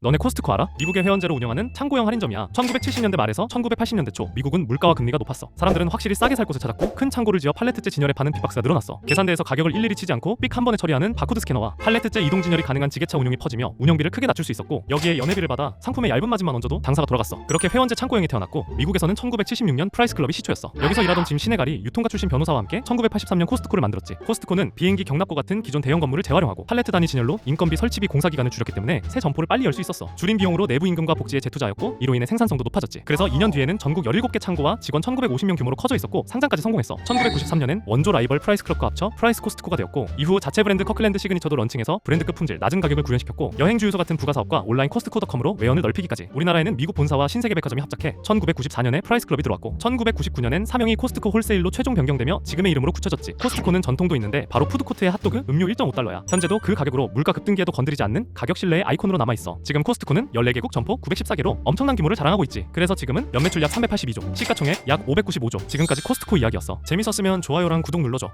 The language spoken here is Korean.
너네 코스트코 알아? 미국의 회원제로 운영하는 창고형 할인점이야. 1970년대 말에서 1980년대 초 미국은 물가와 금리가 높았어. 사람들은 확실히 싸게 살 곳을 찾았고 큰 창고를 지어 팔레트째 진열에 파는 빅박스가 늘어났어. 계산대에서 가격을 일일이 치지 않고 삑 한 번에 처리하는 바코드 스캐너와 팔레트째 이동 진열이 가능한 지게차 운용이 퍼지며 운영비를 크게 낮출 수 있었고 여기에 연회비를 받아 상품의 얇은 마진만 얹어도 장사가 돌아갔어. 그렇게 회원제 창고형이 태어났고 미국에서는 1976년 프라이스 클럽이 시초였어. 여기서 일하던 짐 시네갈이 유통가 출신 변호사와 함께 1983년 코스트코를 만들었지. 코스트코는 비행기 경납고 같은 기존 대형 건물을 재활용하고 팔레트 단위 진열로 인건비 설치비 공사 기간을 줄였기 때문에 새 점포를 빨리 열 수 있었어. 줄인 비용으로 내부 임금과 복지에 재투자였고 이로 인해 생산성도 높아졌지. 그래서 2년 뒤에는 전국 17개 창고와 직원 1950명 규모로 커져 있었고 상장까지 성공했어. 1993년엔 원조 라이벌 프라이스 클럽과 합쳐 프라이스 코스트코가 되었고 이후 자체 브랜드 커클랜드 시그니처도 런칭해서 브랜드급 품질 낮은 가격을 구현시켰고 여행 주유소 같은 부가 사업과 온라인 코스트코닷컴으로 외연을 넓히기까지 우리나라에는 미국 본사와 신세계 백화점이 합작해 1994년에 프라이스 클럽이 들어왔고 1999년엔 사명이 코스트코 홀세일로 최종 변경되며 지금의 이름으로 굳혀졌지. 코스트코는 전통도 있는데 바로 푸드코트의 핫도그 음료 1.5달러야. 현재도 그 가격으로 물가 급등기에도 건드리지 않는 가격 신뢰의 아이콘으로 남아 있어. 지금 코스트코는 14개국 점포 914개로 엄청난 규모를 자랑하고 있지. 그래서 지금은 연매출 약 382조, 시가총액 약 595조. 지금까지 코스트코 이야기였어. 재밌었으면 좋아요랑 구독 눌러줘.